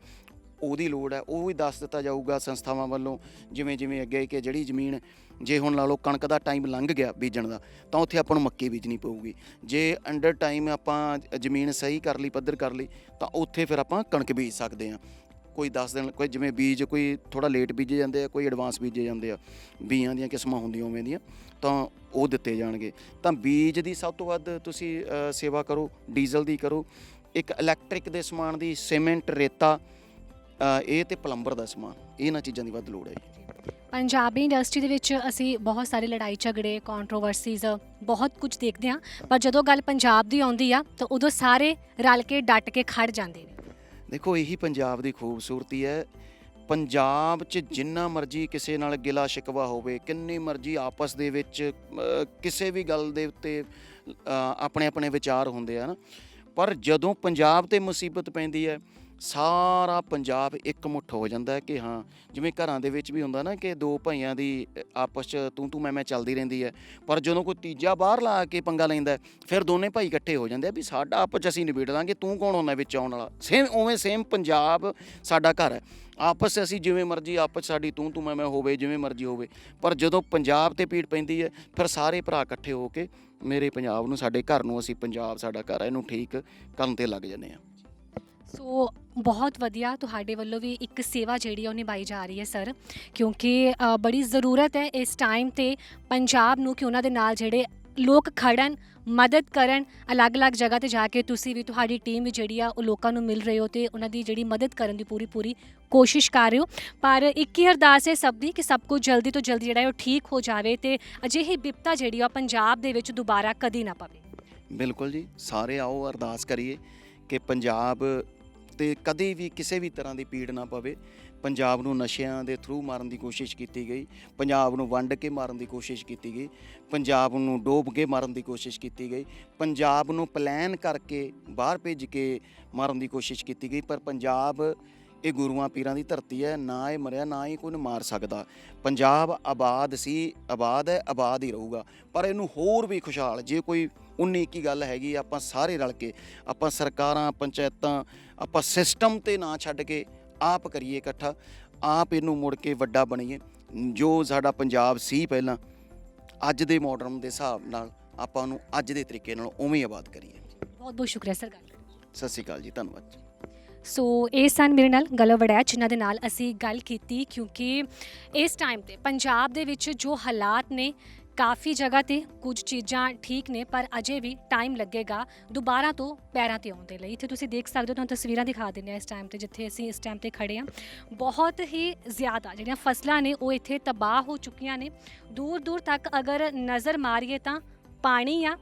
ਉਹਦੀ ਲੋੜ ਹੈ, ਉਹ ਵੀ ਦੱਸ ਦਿੱਤਾ ਜਾਊਗਾ ਸੰਸਥਾਵਾਂ ਵੱਲੋਂ, ਜਿਵੇਂ ਜਿਵੇਂ ਅੱਗੇ ਕਿ ਜਿਹੜੀ ਜ਼ਮੀਨ ਜੇ ਹੁਣ ਲਾ ਲਓ ਕਣਕ ਦਾ ਟਾਈਮ ਲੰਘ ਗਿਆ ਬੀਜਣ ਦਾ, ਤਾਂ ਉੱਥੇ ਆਪਾਂ ਨੂੰ ਮੱਕੀ ਬੀਜਣੀ ਪਊਗੀ। ਜੇ ਅੰਡਰ ਟਾਈਮ ਆਪਾਂ ਜ਼ਮੀਨ ਸਹੀ ਕਰ ਲਈ, ਪੱਧਰ ਕਰ ਲਈ, ਤਾਂ ਉੱਥੇ ਫਿਰ ਆਪਾਂ ਕਣਕ ਬੀਜ ਸਕਦੇ ਹਾਂ। ਕੋਈ 10 ਦਿਨ, ਕੋਈ ਜਿਵੇਂ ਬੀਜ ਕੋਈ ਥੋੜਾ ਲੇਟ ਬੀਜੇ ਜਾਂਦੇ ਆ, ਕੋਈ ਐਡਵਾਂਸ ਬੀਜੇ ਜਾਂਦੇ ਆ, ਬੀਆਂ ਦੀਆਂ ਕਿਸਮਾਂ ਹੁੰਦੀਆਂ ਉਵੇਂ ਦੀਆਂ, ਤਾਂ ਉਹ ਦਿੱਤੇ ਜਾਣਗੇ। ਤਾਂ ਬੀਜ ਦੀ ਸਭ ਤੋਂ ਵੱਧ ਤੁਸੀਂ ਸੇਵਾ ਕਰੋ, ਡੀਜ਼ਲ ਦੀ ਕਰੋ। ਇੱਕ ਇਲੈਕਟ੍ਰਿਕ ਦੇ ਸਮਾਨ ਦੀ ਸੀਮੈਂਟ ਰੇਤਾ ਅ, ਇਹ ਤੇ ਪਲੰਬਰ ਦਾ ਸਮਾਨ ਇਹਨਾਂ ਚੀਜ਼ਾਂ ਦੀ ਵੱਧ ਲੋੜ ਹੈ ਜੀ। ਪੰਜਾਬੀ ਇੰਡਸਟਰੀ ਦੇ ਵਿੱਚ ਅਸੀਂ ਬਹੁਤ ਸਾਰੇ ਲੜਾਈ ਝਗੜੇ ਕੰਟਰੋਵਰਸੀਜ਼ ਬਹੁਤ ਕੁਝ ਦੇਖਦੇ ਹਾਂ ਪਰ ਜਦੋਂ ਗੱਲ ਪੰਜਾਬ ਦੀ ਆਉਂਦੀ ਆ ਤਾਂ ਉਦੋਂ ਸਾਰੇ ਰਲ ਕੇ ਡਟ ਕੇ ਖੜ ਜਾਂਦੇ ਨੇ। ਦੇਖੋ ਇਹੀ ਪੰਜਾਬ ਦੀ ਖੂਬਸੂਰਤੀ ਹੈ। ਪੰਜਾਬ 'ਚ ਜਿੰਨਾ ਮਰਜ਼ੀ ਕਿਸੇ ਨਾਲ ਗਿਲਾ ਸ਼ਿਕਵਾ ਹੋਵੇ ਕਿੰਨੀ ਮਰਜ਼ੀ ਆਪਸ ਦੇ ਵਿੱਚ ਅ, ਕਿਸੇ ਵੀ ਗੱਲ ਦੇ ਉੱਤੇ ਆਪਣੇ ਆਪਣੇ ਵਿਚਾਰ ਹੁੰਦੇ ਆ ਨਾ। ਪਰ ਜਦੋਂ ਪੰਜਾਬ ਤੇ ਮੁਸੀਬਤ ਪੈਂਦੀ ਹੈ ਸਾਰਾ ਪੰਜਾਬ ਇੱਕ ਮੁੱਠ ਹੋ ਜਾਂਦਾ ਹੈ ਕਿ ਹਾਂ, ਜਿਵੇਂ ਘਰਾਂ ਦੇ ਵਿੱਚ ਵੀ ਹੁੰਦਾ ਨਾ ਕਿ ਦੋ ਭਾਈਆਂ ਦੀ ਆਪਸ 'ਚ ਤੂੰ ਤੂੰ ਮੈਂ ਮੈਂ ਚੱਲਦੀ ਰਹਿੰਦੀ ਹੈ। ਪਰ ਜਦੋਂ ਕੋਈ ਤੀਜਾ ਬਾਹਰ ਲਾ ਕੇ ਪੰਗਾ ਲੈਂਦਾ ਫਿਰ ਦੋਨੇ ਭਾਈ ਇਕੱਠੇ ਹੋ ਜਾਂਦੇ ਆ ਵੀ ਸਾਡਾ ਆਪਸ 'ਚ ਅਸੀਂ ਨਿਬੇੜ ਲਾਂਗੇ, ਤੂੰ ਕੌਣ ਹੁੰਦਾ ਵਿੱਚ ਆਉਣ ਵਾਲਾ? ਸੇਮ, ਉਵੇਂ ਸੇਮ ਪੰਜਾਬ ਸਾਡਾ ਘਰ ਹੈ। ਆਪਸ 'ਚ ਅਸੀਂ ਜਿਵੇਂ ਮਰਜ਼ੀ, ਆਪਸ 'ਚ ਸਾਡੀ ਤੂੰ ਤੂੰ ਮੈਂ ਮੈਂ ਹੋਵੇ, ਜਿਵੇਂ ਮਰਜ਼ੀ ਹੋਵੇ। ਪਰ ਜਦੋਂ ਪੰਜਾਬ ਤੇ ਪੀੜ ਪੈਂਦੀ ਹੈ, ਫਿਰ ਸਾਰੇ ਭਰਾ ਇਕੱਠੇ ਹੋ ਕੇ ਮੇਰੇ ਪੰਜਾਬ ਨੂੰ, ਸਾਡੇ ਘਰ ਨੂੰ ਅਸੀਂ ਪੰਜਾਬ, ਸਾਡਾ ਘਰ ਹੈ, ਇਹਨੂੰ ਠੀਕ ਕਰਨ ਤੇ ਲੱਗ ਜਾਂਦੇ ਆ ਸੋ ਬਹੁਤ ਵਧੀਆ ਤੁਹਾਡੇ ਵੱਲੋਂ ਵੀ ਇੱਕ ਸੇਵਾ ਜਿਹੜੀ ਆ ਉਹ ਨਿਭਾਈ ਜਾ ਰਹੀ ਹੈ ਸਰ। ਕਿਉਂਕਿ ਅ, ਬੜੀ ਜ਼ਰੂਰਤ ਹੈ ਇਸ ਟਾਈਮ ਤੇ ਪੰਜਾਬ ਨੂੰ ਕਿ ਉਹਨਾਂ ਦੇ ਨਾਲ ਜਿਹੜੇ ਲੋਕ ਖੜਨ ਮਦਦ ਕਰਨ ਅਲੱਗ-ਅਲੱਗ ਜਗ੍ਹਾ ਤੇ ਜਾ ਕੇ ਤੁਸੀਂ ਵੀ ਤੁਹਾਡੀ ਟੀਮ ਵੀ ਜਿਹੜੀ ਆ ਉਹ ਲੋਕਾਂ ਨੂੰ ਮਿਲ ਰਹੇ ਹੋ ਤੇ ਉਹਨਾਂ ਦੀ ਜਿਹੜੀ ਮਦਦ ਕਰਨ ਦੀ ਪੂਰੀ ਪੂਰੀ ਕੋਸ਼ਿਸ਼ ਕਰ ਰਹੇ ਹੋ। ਪਰ ਇੱਕ ਹੀ ਅਰਦਾਸ ਹੈ ਸਭ ਦੀ ਕਿ ਸਭ ਕੁਝ ਜਲਦੀ ਤੋਂ ਜਲਦੀ ਜਿਹੜਾ ਹੈ ਉਹ ਠੀਕ ਹੋ ਜਾਵੇ ਤੇ ਅਜਿਹੀ ਬਿਪਤਾ ਜਿਹੜੀ ਆ ਉਹ ਪੰਜਾਬ ਦੇ ਵਿੱਚ ਦੁਬਾਰਾ ਕਦੀ ਨਾ ਪਵੇ। ਬਿਲਕੁਲ ਜੀ ਸਾਰੇ ਆਓ ਅਰਦਾਸ ਕਰੀਏ ਕਿ ਪੰਜਾਬ ਤੇ ਕਦੇ ਵੀ ਕਿਸੇ ਵੀ ਤਰ੍ਹਾਂ ਦੀ ਪੀੜ ਨਾ ਪਵੇ। ਪੰਜਾਬ ਨੂੰ ਨਸ਼ਿਆਂ ਦੇ ਥਰੂ ਮਾਰਨ ਦੀ ਕੋਸ਼ਿਸ਼ ਕੀਤੀ ਗਈ। ਪੰਜਾਬ ਨੂੰ ਵੰਡ ਕੇ ਮਾਰਨ ਦੀ ਕੋਸ਼ਿਸ਼ ਕੀਤੀ ਗਈ। ਪੰਜਾਬ ਨੂੰ ਡੋਬ ਕੇ ਮਾਰਨ ਦੀ ਕੋਸ਼ਿਸ਼ ਕੀਤੀ ਗਈ। ਪੰਜਾਬ ਨੂੰ ਪਲਾਨ ਕਰਕੇ ਬਾਹਰ ਭੇਜ ਕੇ ਮਾਰਨ ਦੀ ਕੋਸ਼ਿਸ਼ ਕੀਤੀ ਗਈ। ਪਰ ਪੰਜਾਬ, ਇਹ ਗੁਰੂਆਂ ਪੀਰਾਂ ਦੀ ਧਰਤੀ ਹੈ। ਨਾ ਇਹ ਮਰਿਆ, ਨਾ ਹੀ ਕੋਈ ਨੂੰ ਮਾਰ ਸਕਦਾ। ਪੰਜਾਬ ਆਬਾਦ ਸੀ। ਆਬਾਦ ਹੈ, ਆਬਾਦ ਹੀ ਰਹੂਗਾ। ਪਰ ਇਹਨੂੰ ਹੋਰ ਵੀ ਖੁਸ਼ਹਾਲ, ਜੇ ਕੋਈ 19 21 ਗੱਲ ਹੈਗੀ ਆਪਾਂ ਸਾਰੇ ਰਲ ਕੇ ਆਪਾਂ ਸਰਕਾਰਾਂ ਪੰਚਾਇਤਾਂ ਆਪਾਂ ਸਿਸਟਮ ਤੇ ਨਾ ਛੱਡ ਕੇ ਆਪ ਕਰੀਏ ਇਕੱਠਾ ਆਪ ਇਹਨੂੰ ਮੁੜ ਕੇ ਵੱਡਾ ਬਣੀਏ। ਜੋ ਸਾਡਾ ਪੰਜਾਬ ਸੀ ਪਹਿਲਾਂ ਅੱਜ ਦੇ ਮਾਡਰਨ ਦੇ ਹਿਸਾਬ ਨਾਲ ਆਪਾਂ ਉਹਨੂੰ ਅੱਜ ਦੇ ਤਰੀਕੇ ਨਾਲ ਉਵੇਂ ਹੀ ਆਬਾਦ ਕਰੀਏ। ਬਹੁਤ ਬਹੁਤ ਸ਼ੁਕਰੀਆ ਸਰ ਗੱਲ। ਸਤਿ ਸ਼੍ਰੀ ਅਕਾਲ ਜੀ ਧੰਨਵਾਦ ਜੀ। ਸੋ ਇਹ ਸਨ ਮੇਰੇ ਨਾਲ ਗਲਵ ਵੜੈਚ ਜਿਨ੍ਹਾਂ ਦੇ ਨਾਲ ਅਸੀਂ ਗੱਲ ਕੀਤੀ ਕਿਉਂਕਿ ਇਸ ਟਾਈਮ ਤੇ ਪੰਜਾਬ ਦੇ ਵਿੱਚ ਜੋ ਹਾਲਾਤ ਨੇ ਕਾਫੀ ਜਗ੍ਹਾ ਤੇ ਕੁਝ ਚੀਜ਼ਾਂ ਠੀਕ ਨੇ, ਪਰ ਅਜੇ ਵੀ ਟਾਈਮ ਲੱਗੇਗਾ ਦੁਬਾਰਾ ਤੋਂ ਪੈਰਾਂ ਤੇ ਆਉਣ ਦੇ ਲਈ। ਇੱਥੇ ਤੁਸੀਂ ਦੇਖ ਸਕਦੇ ਹੋ, ਤੁਹਾਨੂੰ ਤਸਵੀਰਾਂ ਦਿਖਾ ਦਿੰਦੇ ਆ ਇਸ ਟਾਈਮ ਤੇ, ਜਿੱਥੇ ਅਸੀਂ ਇਸ ਟਾਈਮ ਤੇ ਖੜੇ ਆ ਬਹੁਤ ਹੀ ਜ਼ਿਆਦਾ ਜਿਹੜੀਆਂ ਫਸਲਾਂ ਨੇ, ਉਹ ਇੱਥੇ ਤਬਾਹ ਹੋ ਚੁੱਕੀਆਂ ਨੇ। ਦੂਰ ਦੂਰ ਤੱਕ ਅਗਰ ਨਜ਼ਰ ਮਾਰੀਏ ਤਾਂ ਪਾਣੀ ਆ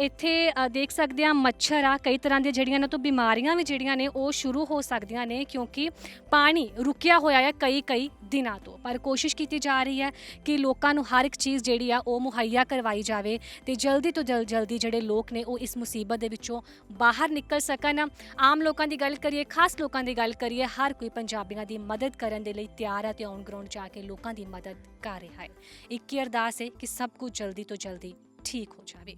ਇੱਥੇ ਅ, ਦੇਖ ਸਕਦੇ ਆ ਮੱਛਰ ਆ ਕਈ ਤਰ੍ਹਾਂ ਦੀਆਂ ਜਿਹੜੀਆਂ ਇਹਨਾਂ ਤੋਂ ਬਿਮਾਰੀਆਂ ਵੀ ਜਿਹੜੀਆਂ ਨੇ ਉਹ ਸ਼ੁਰੂ ਹੋ ਸਕਦੀਆਂ ਨੇ ਕਿਉਂਕਿ ਪਾਣੀ ਰੁਕਿਆ ਹੋਇਆ ਹੈ ਕਈ ਕਈ ਦਿਨਾਂ ਤੋਂ। ਪਰ ਕੋਸ਼ਿਸ਼ ਕੀਤੀ ਜਾ ਰਹੀ ਹੈ ਕਿ ਲੋਕਾਂ ਨੂੰ ਹਰ ਇੱਕ ਚੀਜ਼ ਜਿਹੜੀ ਆ ਉਹ ਮੁਹੱਈਆ ਕਰਵਾਈ ਜਾਵੇ ਤੇ ਜਲਦੀ ਤੋਂ ਜਲ ਜਲਦੀ ਜਿਹੜੇ ਲੋਕ ਨੇ ਉਹ ਇਸ ਮੁਸੀਬਤ ਦੇ ਵਿੱਚੋਂ ਬਾਹਰ ਨਿਕਲ ਸਕਣ। ਆਮ ਲੋਕਾਂ ਦੀ ਗੱਲ ਕਰੀਏ ਖਾਸ ਲੋਕਾਂ ਦੀ ਗੱਲ ਕਰੀਏ ਹਰ ਕੋਈ ਪੰਜਾਬੀਆਂ ਦੀ ਮਦਦ ਕਰਨ ਦੇ ਲਈ ਤਿਆਰ ਹੈ ਤੇ ਔਨ ਗਰਾਊਂਡ ਜਾ ਕੇ ਲੋਕਾਂ ਦੀ ਮਦਦ ਕਰ ਰਿਹਾ ਹੈ। ਇੱਕ ਹੀ ਅਰਦਾਸ ਹੈ ਕਿ ਸਭ ਕੁਝ ਜਲਦੀ ਤੋਂ ਜਲਦੀ ਠੀਕ ਹੋ ਜਾਵੇ।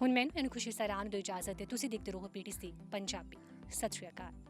ਹੁਣ ਮੈਨੂੰ ਇਹਨੂੰ ਖੁਸ਼ੀ ਸਰਾਂ ਨੂੰ ਇਜਾਜ਼ਤ ਦੇ ਤੁਸੀਂ ਦੇਖਦੇ ਰਹੋ ਪੀਟੀਸੀ ਪੰਜਾਬੀ। ਸਤਿ ਸ਼੍ਰੀ ਅਕਾਲ।